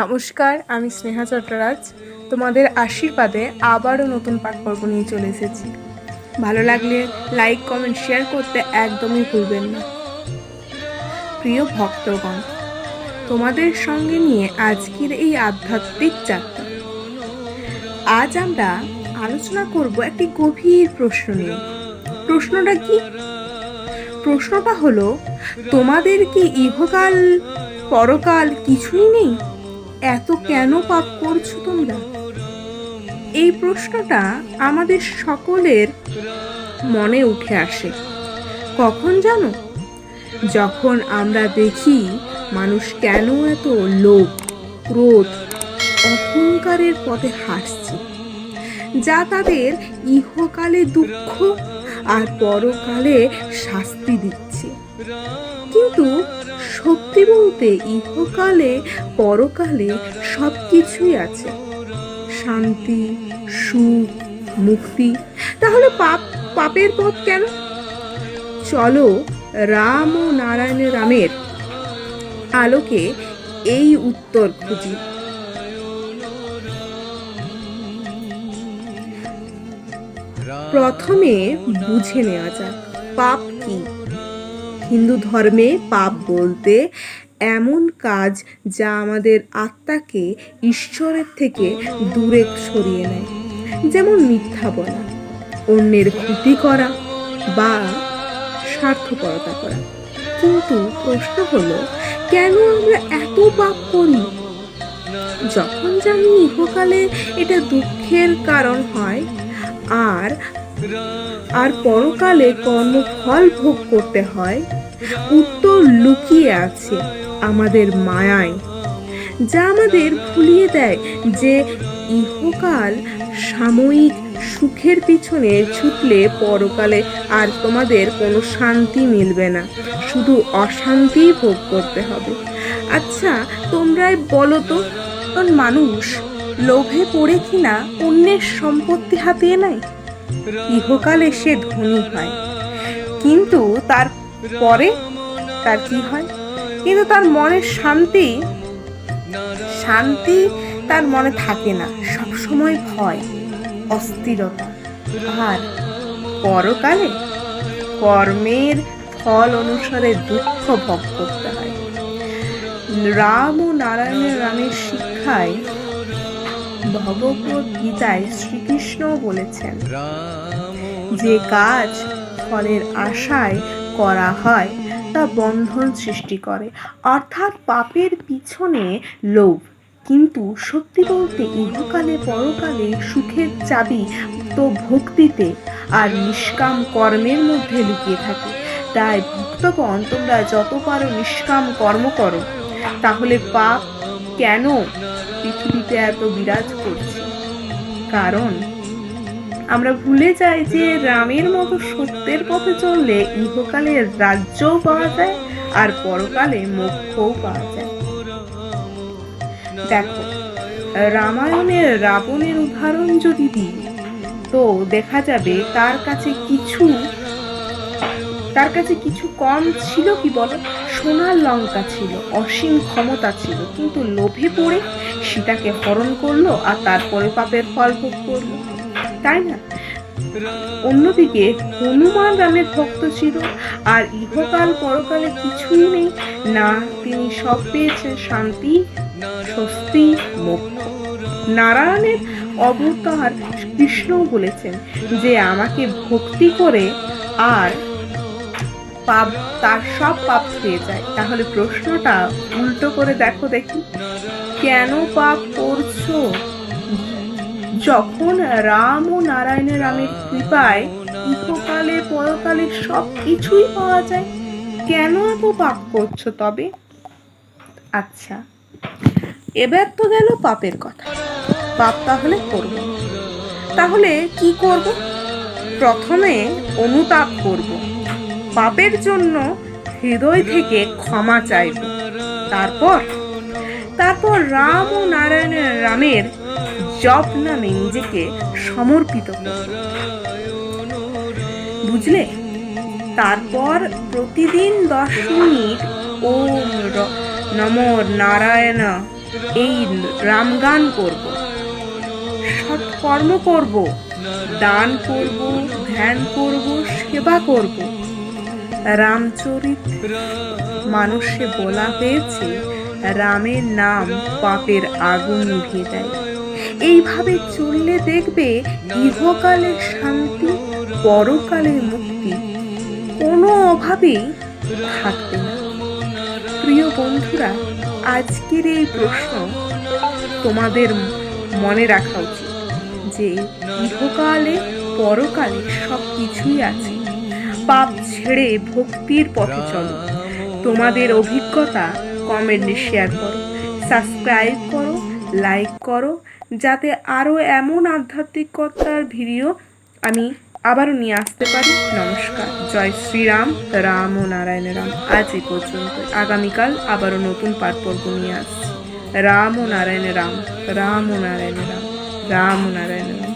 নমস্কার, আমি স্নেহা চট্টরাজ। তোমাদের আশীর্বাদে আবারও নতুন পাঠ পর্ব নিয়ে চলে এসেছি। ভালো লাগলে লাইক কমেন্ট শেয়ার করতে একদমই ভুলবেন না। প্রিয় ভক্তগণ, তোমাদের সঙ্গে নিয়ে আজকের এই আধ্যাত্মিক যাত্রা। আজ আমরা আলোচনা করব একটি গভীর প্রশ্ন নিয়ে। প্রশ্নটা কি? প্রশ্নটা হলো, তোমাদের কি ইহকাল, পরকাল কিছুই নেই? এত কেন পাপ করছ তোমরা? এই প্রশ্নটা আমাদের সকলের মনে উঠে আসে। কখন জানো? যখন আমরা দেখি মানুষ কেন এত লোভ, ক্রোধ, অহংকারের পথে হাঁটছে, যা তাদের ইহকালে দুঃখ আর পরকালে শাস্তি দিচ্ছে। কিন্তু সত্যি বলতে ইহকালে, পরকালে সব কিছুই আছে। শান্তি, সুখ, মুক্তি, তাহলে পাপ, পাপের পথ কেন? চলো রাম ও নারায়ণ রামের আলোকে এই উত্তর খুঁজি। প্রথমে বুঝে নেওয়া যাক, পাপ কি? হিন্দু ধর্মে পাপ বলতে এমন কাজ যা আমাদের আত্মাকে ঈশ্বরের থেকে দূরে সরিয়ে নেয়। যেমন মিথ্যা বলা, অন্যের ক্ষতি করা বা স্বার্থপরতা করা। কিন্তু প্রশ্ন হলো, কেন আমরা এত পাপ করি? যখন জানি ইহকালে এটা দুঃখের কারণ হয়, আর আর পরকালে কর্মফল ভোগ করতে হয়, উত্তর লুকিয়ে আছে আমাদের মায়ায়, যা আমাদের ভুলিয়ে দেয় যে ইহকাল সাময়িক সুখের পিছনে ছুটলে পরকালে আর তোমাদের কোনো শান্তি মিলবে না, শুধু অশান্তিই ভোগ করতে হবে। আচ্ছা তোমরাই বলো তো মানুষ লোভে পড়ে কিনা অন্যের সম্পত্তি হাতিয়ে নেয়? ইহকালে সে ধনী হয়। কিন্তু তার পরে তার কি হয়? কিন্তু তার মনের শান্তি শান্তি তার মনে থাকে না। সব সময় ভয়, অস্থিরতা। আর পরকালে কর্মের ফল অনুসারে দুঃখ ভোগ করতে হয়। রাম ও নারায়ণের রামের শিক্ষায় ভগবত গীতায় শ্রীকৃষ্ণ বলেছেন যে কাজ ফলের আশায় করা হয়, তা বন্ধন সৃষ্টি করে। অর্থাৎ পাপের পিছনে লোভ। কিন্তু সত্যি বলতে ইহকালে পরকালে সুখের চাবি তো ভক্তিতে আর নিষ্কাম কর্মের মধ্যে লুকিয়ে থাকে। তাই ভক্তগণ, তোমরা যত পারো নিষ্কাম কর্ম করো, তাহলে পাপ কেন পৃথিবীতে এত বিরাজ করছে? কারণ আমরা ভুলে যাই যে রামের মতো সত্যের পথে চললে ইহকালে রাজ্যও পাওয়া যায় আর পরকালে মোক্ষও পাওয়া যায়। দেখো, রামায়ণের রাবণের উদাহরণ যদি দিই, তো দেখা যাবে তার কাছে কিছু তার কাছে কিছু কম ছিল কি বলো? সোনার লঙ্কা ছিল, অসীম ক্ষমতা ছিল, কিন্তু লোভে পড়ে সীতাকে হরণ করল আর তারপরে পাপের ফল ভোগ করল। তাই না? অন্যদিকে হনুমান রামের ভক্ত ছিল, আর ইহকাল পরকালে কিছুই নেই। না, তিনি সব পেয়েছেন শান্তি, স্বস্তি, মোক্ষ। নারায়ণের অবতার কৃষ্ণ বলেছেন যে, আমাকে ভক্তি করে আর পাপ, তার সব পাপ খেয়ে যায়। তাহলে প্রশ্নটা উল্টো করে দেখো দেখি। কেন পাপ করছ? যখন রাম ও নারায়ণের রামের কৃপায় ইহকালে, পরকালে সব কিছুই পাওয়া যায়, কেন এত পাপ করছ তবে? আচ্ছা এবার তো গেল পাপের কথা। পাপ তাহলে করব। তাহলে কি করব? প্রথমে অনুতাপ করব। পাপের জন্য হৃদয় থেকে ক্ষমা চাইব। তারপর তারপর রাম ও নারায়ণের রামের জপ নামে নিজেকে সমর্পিত বুঝলে? তারপর প্রতিদিন দশ মিনিট র- নমো নারায়ণ, এই রামগান করব। সৎকর্ম করব, দান করব, ধ্যান করব, সেবা করব। রামচরিত মানুষে বলা হয়েছে, রামের নাম পাপের আগুন নিভিয়ে দেয়। এইভাবে চললে দেখবে ইহকালে শান্তি পরকালের মুক্তি, কোনো অভাবেই থাকবে না। প্রিয় বন্ধুরা, আজকের এই প্রশ্ন তোমাদের মনে রাখা উচিত যে ইহকালে, পরকালে সব কিছুই আছে। পাপ ছেড়ে ভক্তির পথে চলো। তোমাদের অভিজ্ঞতা কমেন্টে শেয়ার করো সাবস্ক্রাইব করো লাইক করো, যাতে আরও এমন আধ্যাত্মিকতার ভিডিও আমি আবারও নিয়ে আসতে পারি। নমস্কার, জয় শ্রীরাম, রাম ও নারায়ণ রাম। আজ এই পর্যন্ত। আগামীকাল আবারও নতুন পাঠ পর্ব নিয়ে আসছি। রাম ও নারায়ণ রাম রাম ও নারায়ণ রাম রাম ও নারায়ণ রাম